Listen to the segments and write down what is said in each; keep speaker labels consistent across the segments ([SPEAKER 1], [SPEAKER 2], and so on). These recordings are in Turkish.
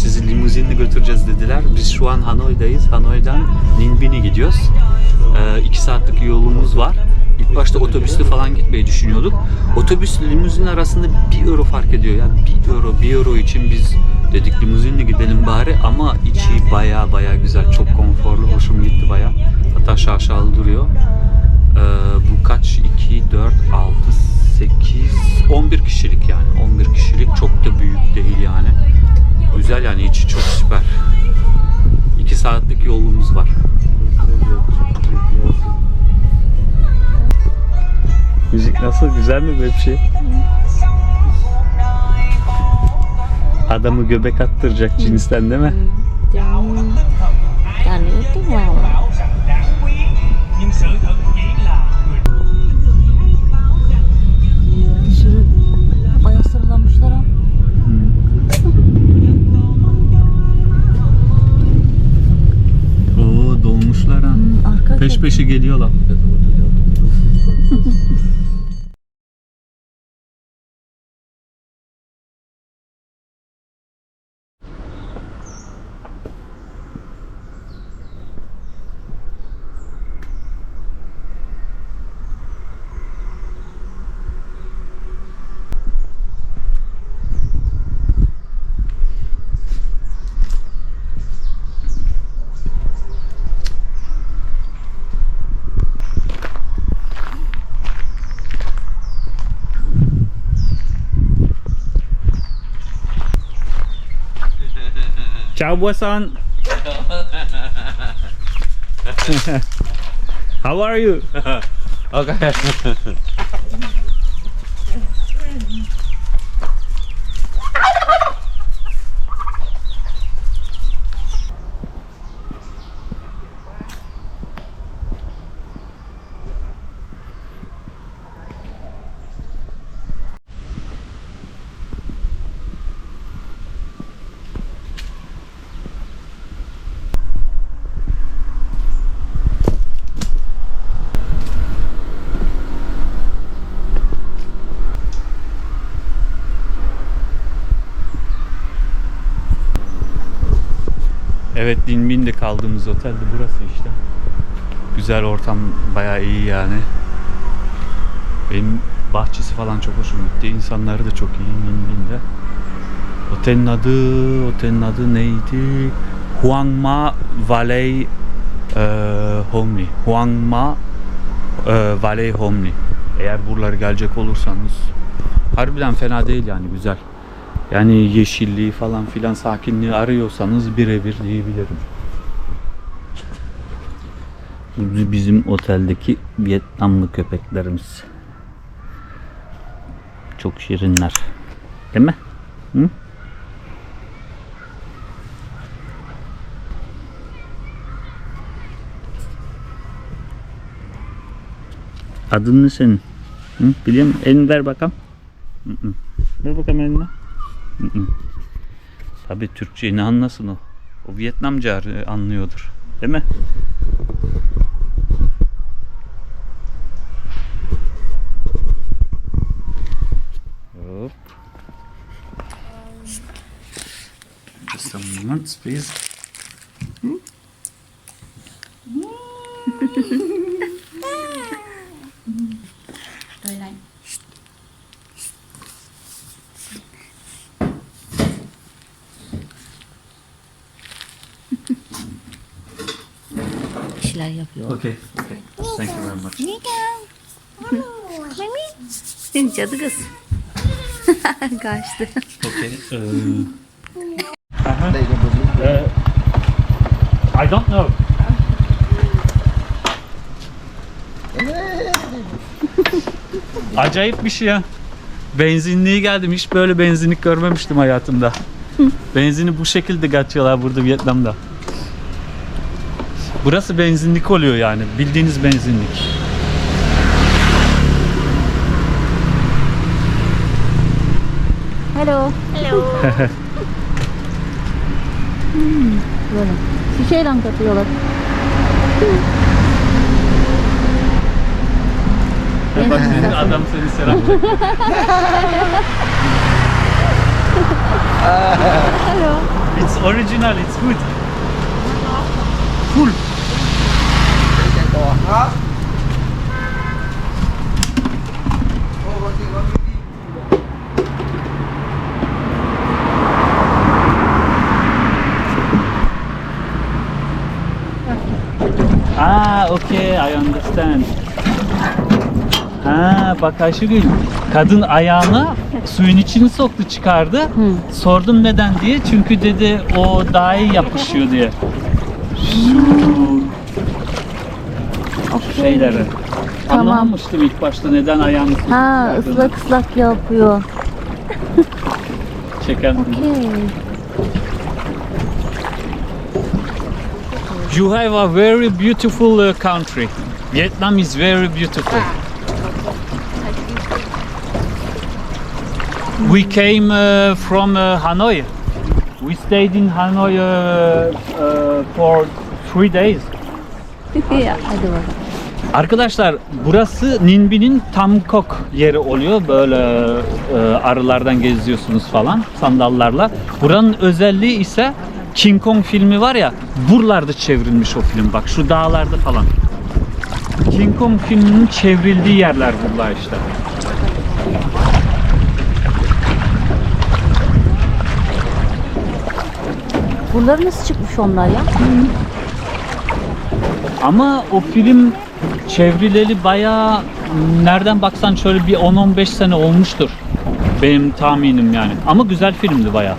[SPEAKER 1] Sizi limuzinle götüreceğiz dediler. Biz şu an Hanoi'dayız. Hanoi'dan Ninh gidiyoruz. Ee, iki saatlik yolumuz var. İlk başta otobüsle falan gitmeyi düşünüyorduk. Otobüsle limuzin arasında bir euro fark ediyor. Yani bir euro, bir euro için biz dedik limuzinle gidelim bari ama içi baya baya güzel. Çok Güzel mi böyle bir şey? Adamı göbek attıracak cinsten değil mi? Oo dolmuşlar ha. Peş peşe geliyorlar. Boisson. How are you?
[SPEAKER 2] Okay.
[SPEAKER 1] Evet Dinbin'de kaldığımız otel de burası işte. Güzel ortam bayağı iyi yani. Benim bahçesi falan çok hoşuma gitti. İnsanları da çok iyi Dinbin'de. Otelin adı, otelin adı neydi? Huangma Valley e, Homely. Huangma e, Valley Homely. Eğer buralara gelecek olursanız harbiden fena değil yani güzel. Yani yeşilliği falan filan sakinliği arıyorsanız birebir diyebilirim. Bu bizim oteldeki Vietnamlı köpeklerimiz. Çok şirinler. Değil mi? Hı? Adın ne senin? Hı? Biliyor musun? Elini ver bakalım. Hı hı. Ver bakalım elini. Tabii Türkçeyi ne anlasın o? O Vietnamca anlıyordur. Değil mi? Hop. Just a moment, please.
[SPEAKER 3] Yapıyor.
[SPEAKER 1] Okay. Okay. Thank you very much.
[SPEAKER 3] Cadı kız. Kaçtı.
[SPEAKER 1] Okay. Uh, uh, I don't know. Acayip bir şey ya. Benzinliğe geldim. Hiç böyle benzinlik görmemiştim hayatımda. Benzini bu şekilde katıyorlar burada Vietnam'da. Burası benzinlik oluyor yani. Bildiğiniz benzinlik.
[SPEAKER 3] Hello. Hello. hmm, böyle. Şişeyle katıyorlar.
[SPEAKER 1] Adam seni selam. It's original, it's good. Full. Ah, okay, I understand. Ha, bak Ayşegül, kadın ayağını suyun içine soktu çıkardı. Sordum neden diye, çünkü dedi o daha iyi yapışıyor diye. Şu şeyleri.
[SPEAKER 3] Tamam.
[SPEAKER 1] Anlamamıştım ilk başta neden ayağını
[SPEAKER 3] Ha
[SPEAKER 1] çıkardığını.
[SPEAKER 3] ıslak ıslak yapıyor.
[SPEAKER 1] Çeken.
[SPEAKER 3] Okey.
[SPEAKER 1] You have a very beautiful uh, country. Vietnam is very beautiful. We came uh, from uh, Hanoi. We stayed in Hanoi uh, uh, for three days.
[SPEAKER 3] Ya, Hadi bakalım.
[SPEAKER 1] Arkadaşlar burası Ninbi'nin Tam Kok yeri oluyor. Böyle e, arılardan geziyorsunuz falan sandallarla. Buranın özelliği ise King Kong filmi var ya buralarda çevrilmiş o film. Bak şu dağlarda falan. King Kong filminin çevrildiği yerler bunlar işte.
[SPEAKER 3] Buraları nasıl çıkmış onlar ya?
[SPEAKER 1] Ama o film çevrileli bayağı nereden baksan şöyle bir 10-15 sene olmuştur. Benim tahminim yani. Ama güzel filmdi bayağı.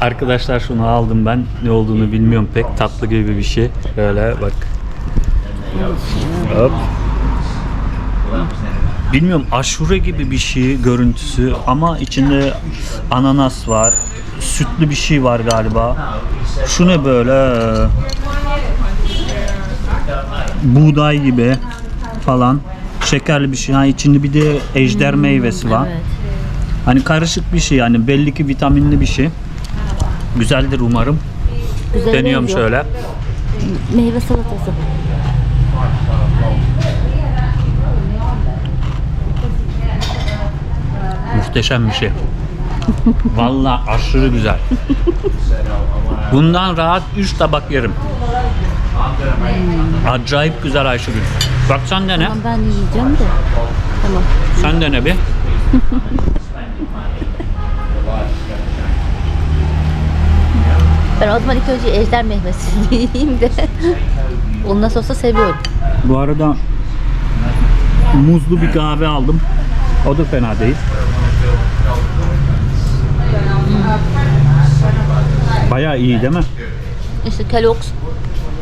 [SPEAKER 1] Arkadaşlar şunu aldım ben. Ne olduğunu bilmiyorum pek. Tatlı gibi bir şey. Şöyle bak. Hop. Bilmiyorum aşure gibi bir şey görüntüsü ama içinde ananas var. Sütlü bir şey var galiba. Şu ne böyle? Buğday gibi falan. Şekerli bir şey. Ha içinde bir de ejder meyvesi var. Hani karışık bir şey yani belli ki vitaminli bir şey. Güzeldir umarım.
[SPEAKER 3] Güzel
[SPEAKER 1] Deniyorum
[SPEAKER 3] benziyor.
[SPEAKER 1] şöyle.
[SPEAKER 3] Meyve salatası.
[SPEAKER 1] Muhteşem bir şey. Vallahi aşırı güzel. Bundan rahat 3 tabak yerim. Acayip güzel Ayşegül. Bak sen dene.
[SPEAKER 3] Tamam ben yiyeceğim de. Tamam.
[SPEAKER 1] Sen dene bir.
[SPEAKER 3] Ben o zaman ilk önce ejder meyvesi yiyeyim de. Onu nasıl olsa seviyorum.
[SPEAKER 1] Bu arada muzlu bir kahve aldım. O da fena değil. Bayağı iyi değil mi?
[SPEAKER 3] İşte Kellogg's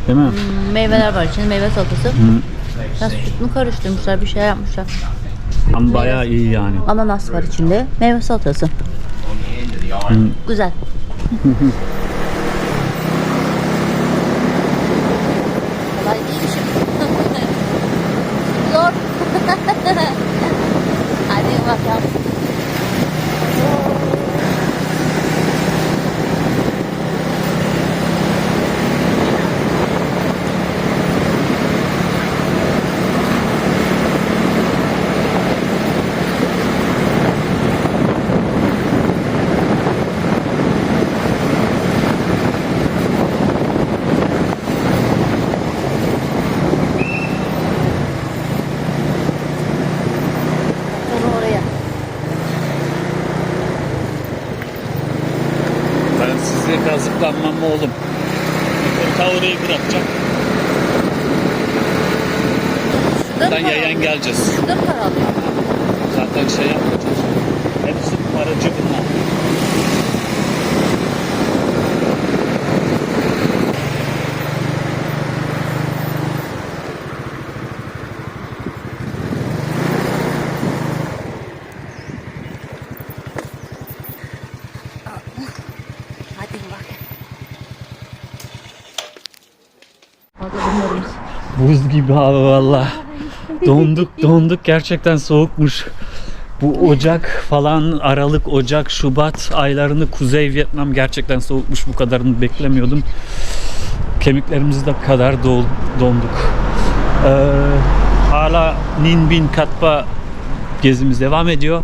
[SPEAKER 1] Değil mi?
[SPEAKER 3] hmm, meyveler var içinde meyve salatası. Biraz süt mü karıştırmışlar bir şey yapmışlar.
[SPEAKER 1] Ama bayağı iyi yani.
[SPEAKER 3] Ananas var içinde. Meyve salatası. Güzel. Hadi bakalım. Sonra oraya.
[SPEAKER 1] Size kazıklanmam oğlum? Ta orayı bırakacağım.
[SPEAKER 3] Şurada
[SPEAKER 1] Buradan
[SPEAKER 3] mı
[SPEAKER 1] yayan geleceğiz.
[SPEAKER 3] Şurada para alıyor?
[SPEAKER 1] Zaten şey yapmayacağız. Hepsi aracı bunlar.
[SPEAKER 3] Hadi bak. Fazla bilmiyoruz.
[SPEAKER 1] Buz gibi hava valla. Donduk donduk gerçekten soğukmuş. Bu Ocak falan Aralık, Ocak, Şubat aylarını Kuzey Vietnam gerçekten soğukmuş. Bu kadarını beklemiyordum. Kemiklerimiz de kadar dol- donduk. Ee, hala Ninh Bin Katpa gezimiz devam ediyor.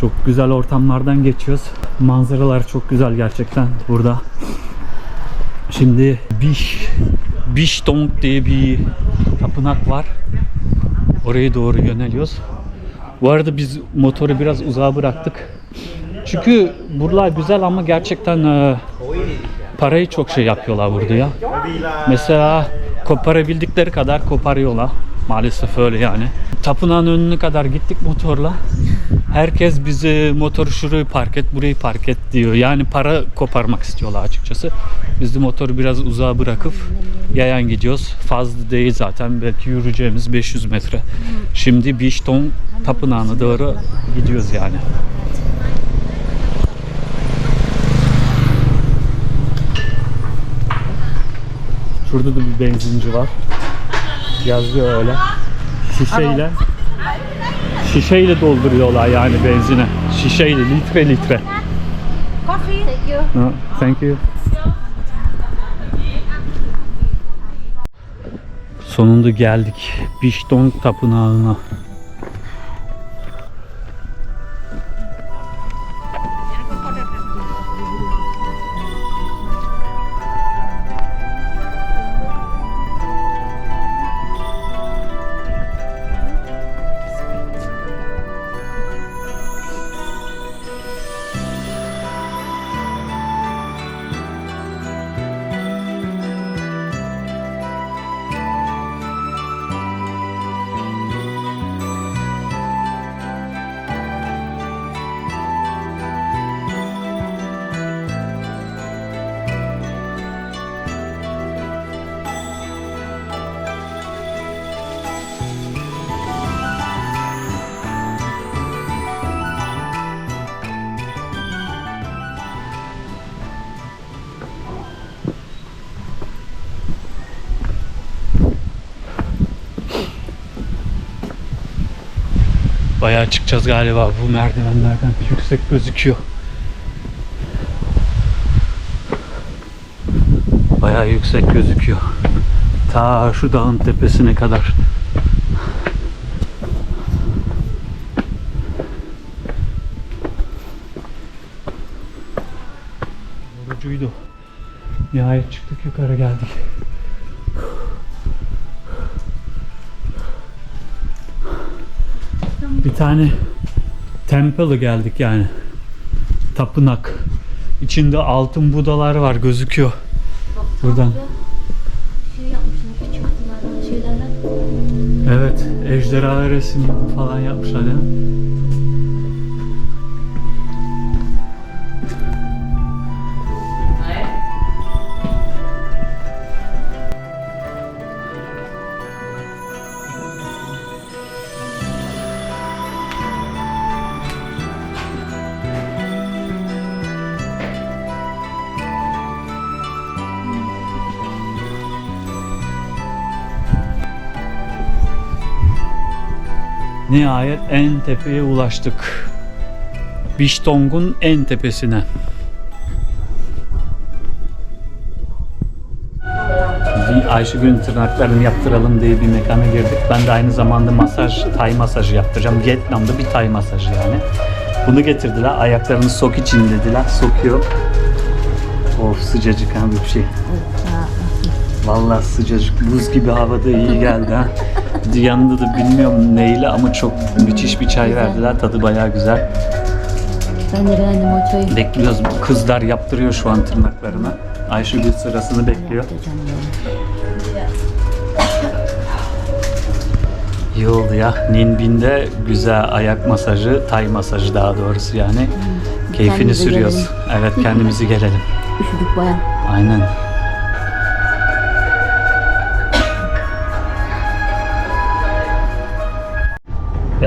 [SPEAKER 1] Çok güzel ortamlardan geçiyoruz. Manzaralar çok güzel gerçekten burada. Şimdi Biş Biş Dong diye bir tapınak var. Oraya doğru yöneliyoruz. Bu arada biz motoru biraz uzağa bıraktık. Çünkü buralar güzel ama gerçekten e, parayı çok şey yapıyorlar burada ya. Mesela koparabildikleri kadar koparıyorlar. Maalesef öyle yani. Tapınağın önüne kadar gittik motorla. Herkes bizi motoru şurayı park et, burayı park et diyor. Yani para koparmak istiyorlar açıkçası. Biz de motoru biraz uzağa bırakıp yayan gidiyoruz. Fazla değil zaten. Belki yürüyeceğimiz 500 metre. Şimdi Bişton Tapınağı'na doğru gidiyoruz yani. Şurada da bir benzinci var. Yazıyor öyle. Şişeyle şişeyle dolduruyorlar yani benzine. Şişeyle litre litre.
[SPEAKER 3] Thank you.
[SPEAKER 1] Ha, thank you. Sonunda geldik Bişton Tapınağı'na. Bayağı çıkacağız galiba bu merdivenlerden. Yüksek gözüküyor. Bayağı yüksek gözüküyor. Ta şu dağın tepesine kadar. Yorucuydu. Nihayet çıktık yukarı geldik. Tane temple'a geldik yani. Tapınak. İçinde altın budalar var gözüküyor. Buradan.
[SPEAKER 3] Şey yapmışlar küçük kutulardan şeylerden.
[SPEAKER 1] Evet, ejderha resim falan yapmışlar ya. Nihayet en tepeye ulaştık. Biştong'un en tepesine. Bir Ayşegül'ün tırnaklarını yaptıralım diye bir mekana girdik. Ben de aynı zamanda masaj, tay masajı yaptıracağım. Vietnam'da bir tay masajı yani. Bunu getirdiler. Ayaklarını sok için dediler. Sokuyor. Of sıcacık ha bir şey. Vallahi sıcacık buz gibi havada iyi geldi ha. Yanında da bilmiyorum neyle ama çok müthiş bir çay verdiler. Tadı bayağı güzel.
[SPEAKER 3] Ben de beğendim o çayı.
[SPEAKER 1] Bekliyoruz. Kızlar yaptırıyor şu an tırnaklarını. Ayşegül sırasını bekliyor. İyi oldu ya. Ninbin'de güzel ayak masajı, tay masajı daha doğrusu yani. Keyfini
[SPEAKER 3] Kendimize
[SPEAKER 1] sürüyoruz.
[SPEAKER 3] gelelim.
[SPEAKER 1] Evet kendimizi gelelim.
[SPEAKER 3] Üşüdük baya.
[SPEAKER 1] Aynen.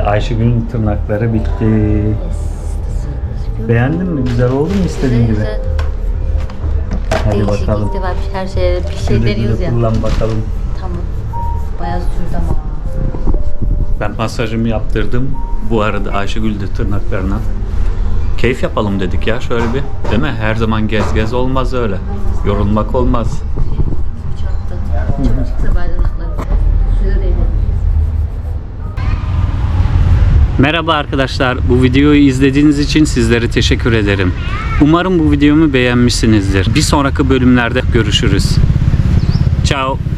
[SPEAKER 1] Ayşegül'ün tırnakları bitti. Beğendin mi? Güzel oldu mu istediğin gibi? Hadi
[SPEAKER 3] Değişik
[SPEAKER 1] bakalım.
[SPEAKER 3] defa bir- her şeye bir şey
[SPEAKER 1] Güle güle
[SPEAKER 3] deniyoruz ya.
[SPEAKER 1] kullan bakalım.
[SPEAKER 3] Tamam. Bayağı sürdü ama.
[SPEAKER 1] Ben masajımı yaptırdım. Bu arada Ayşegül de tırnaklarına. Keyif yapalım dedik ya şöyle bir. Değil mi? Her zaman gez gez olmaz öyle. Yorulmak olmaz.
[SPEAKER 3] Çok çıktı bayramlıkları.
[SPEAKER 1] Merhaba arkadaşlar. Bu videoyu izlediğiniz için sizlere teşekkür ederim. Umarım bu videomu beğenmişsinizdir. Bir sonraki bölümlerde görüşürüz. Ciao.